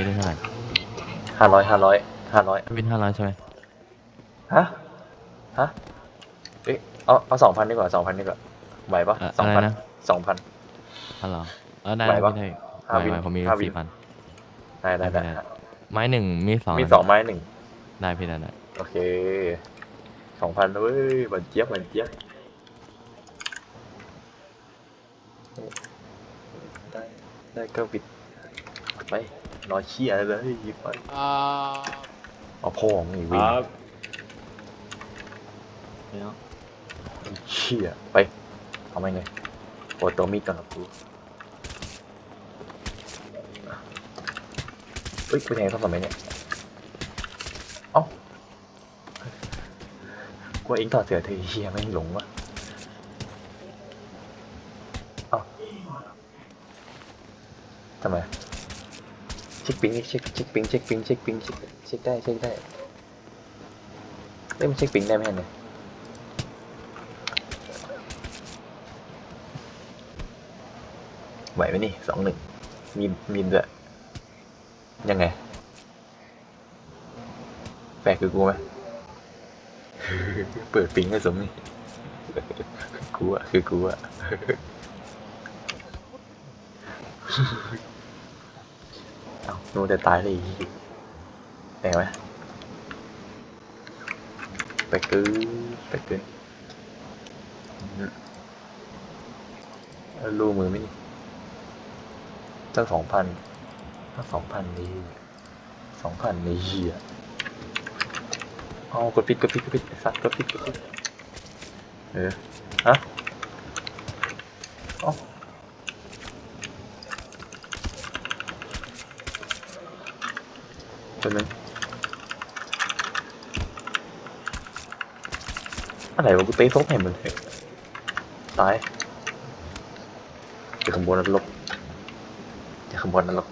วินได้เท่าไหร่ห้าร้อยห้าร้อยห้าร้อยวินห้าร้อยใช่ไหมฮะฮะเอ๊ะเอาเอาสองพันดีกว่าสองพันดีกว่าไหวปะเอ่อสองอะไรพันนะสองพันอ๋อเหรอเออได้ไหวได้ปะพี่ได้ห้าวินไหวๆผมมีห้าวินสี่พันได้ได้ได้ได้ได้ไม้หนึ่งมีสองมีนะสองไม้หนึ่งได้พี่ได้ได้โอเคสองพันเว้ยบันเจี๊ยบบันเจี๊ยบได้ได้ก็บิด ไปรอเชี่ยเลยยิบไปอ่าเอาพ่อของอีกวินครับเนี่ยเชี่ยไปเอาไม่ไงปวดตัวมีดก่อนนะกูเฮ้ยกูแทงเขาทำไมเนี่ยเอ้ากูว่าเองต่อดเสือเธอเฮียไม่งหลงวะเอ้าทำไม เช็คปิงเช็คเช็คปิงเช็คปิงเช็คปิงเช็คเช็คได้เช็คได้เอ้ยมันเช็คปิงได้ไหมเนี่ยไหวไหมนี่สองหนึ่งมีมมีมด้วยยังไงแปลกคือกูไหมเปิดปิงให้สมนี่กูอะคือกูอะ น่นแต่ตายเลยอีกแปลไหมแปกเกินแปกเกินอืมแล้รูมือไหมนี่ตั้งสองพันตั้งสองพันนี่สองพันนี่เหี้ยเอากดปิดกดปิดกดปิดสัตว์กดปิดกดปิดเออฮะเอา ตัวนึงอะไรวะกูเตะซบให้มันเลยตายจะขโมยนรกจะขบวนนรก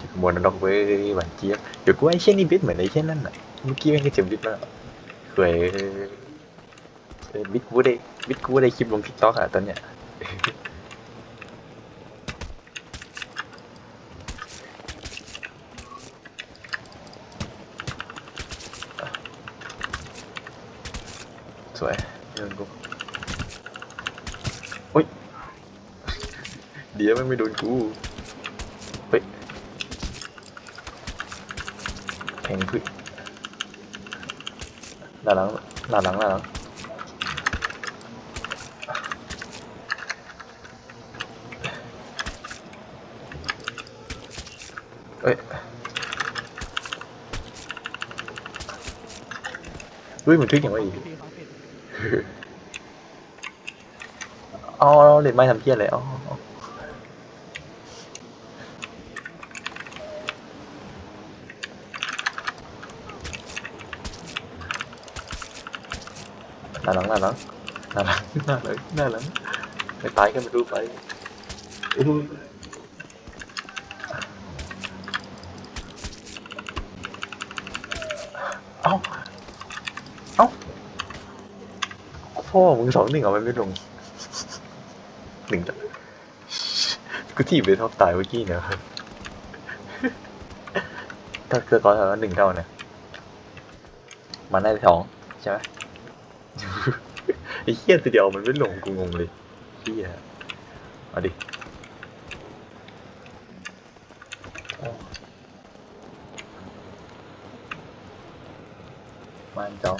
จะขบวนนรกเว้ยหวานเจี๊ยบเดี๋ยวกูไอ้เช่นนี่บิดเหมือนไอ้เช่นนั่นน่ะเมื่อกี้แม่งก็เจ็บบิดมาเคยเออบิดกูได้บิดกูได้คลิปลงทิกตอกอะตอนเนี้ย สวยเดินกูอุ้ย เดี๋ยวมันไม่โดนกู เฮ้ยแข็งขึ้นหน้าหลังหน้าหลังหน้าหลังเอ้ยเฮ้ยมันทึกอย่างไรอีก เอาเอาเล่นไม้ทำเพี้ยอะไรเอาเอหน้าหลังหน้าหลังหน้าหลังหน้าหลังหน้าหลังไม่ตายก็ไม่รู้ไปอู้หูเอ้าเอ้า พ่อมึงสองหนึ่งเอาไปไม่ลงหนึ่งกูทีบเลยท็อปตายเมื่อกี้เนี่ยถ้าเกิดก่อนแล้วหนึ่งเท่าเนี่ยมันได้สองใช่ไหมไอ้เหี้ยตัวเดียวมันไม่ลงกูงงเลยเหี้ยเอาดิมันจ้า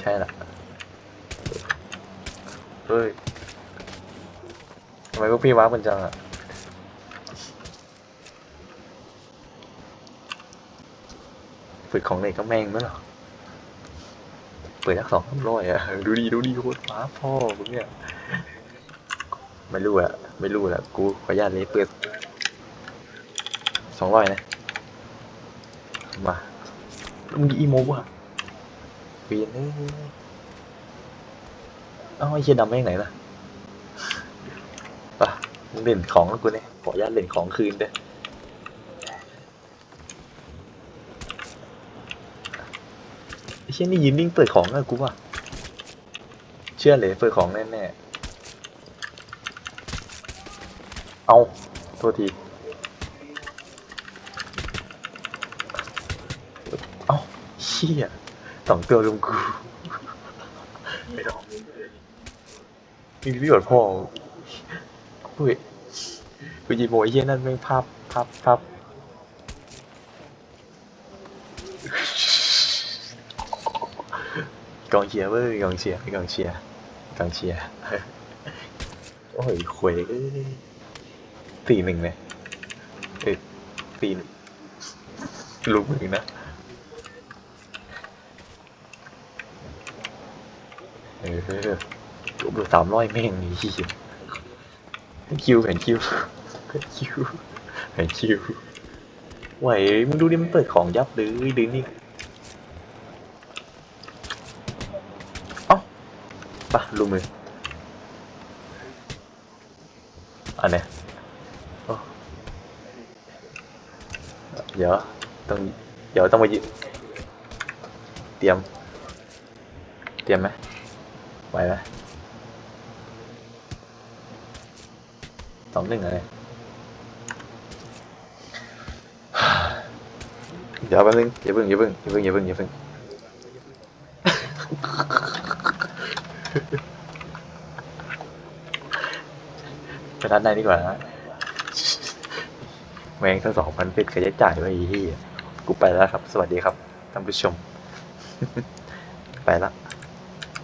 ใช่ละเฮ้ยทำไมพวกพี่ว้ามันจังอะฝึกของเด็กก็แม่งมั้ยหรอเปิดทักสองร้อยอะดูดีดูดีโคตรฟ้าพ่อมึงเนี่ยไม่รู้อะไม่รู้แหละกูขออนุญาตเลยเปิดสองร้อยนะ มามึงอีโมว่ะ เปลี่ยนเอ้ยเอ้าไอ้เชี่ยดำแม่งไหนล่ะป่ะมึงเล่นของแล้วกูเนี่ยขออนุญาตเล่นของคืนเด้อไอ้เช่นนี่ยืนนิ่งเปิดของอะกูว่าเชื่อเลยเปิดของแน่ๆเอาโทษทีเอาเชี่ย สองตัวลุมกูไม่ต้องมีประโยชน์พ่อกูเห็นกูยีโมยเยี่ยนั่นไม่งภาพภาพภาพกองเชียร์เว้ยกองเชียร์กองเชียร์กองเชียร์โอ้ยควยเอ้ยตีหนึ่งเลยเอ้ยตีหนึ่งนะ เออจบสามร้อยแม่งนี่เห็นคิวเห็นคิวเห็นคิวเห็นคิวไหวมึงดูดิมันเปิดของยับเลยดื้อนี่เอ้าปะลูกมืออันเนี้ยเดี๋ยวต้องเดี๋ยวต้องมายืนเตรียม เตรียมไหม ไหวไหมสองหนึ่งอะไรเดี๋ยวแป๊บนึงอย่าเพิ่งอย่าเพิ่งอย่าเพิ่งอย่าเพิ่งอย่าเพิ่งไปร้านไหนดีกว่านะแมงทั้งสองพันเป็นค่าใช้จ่ายไว้ไอ้เหี้ยกูไปแล้วครับ สวัสดีครับท่านผู้ชม ไปละ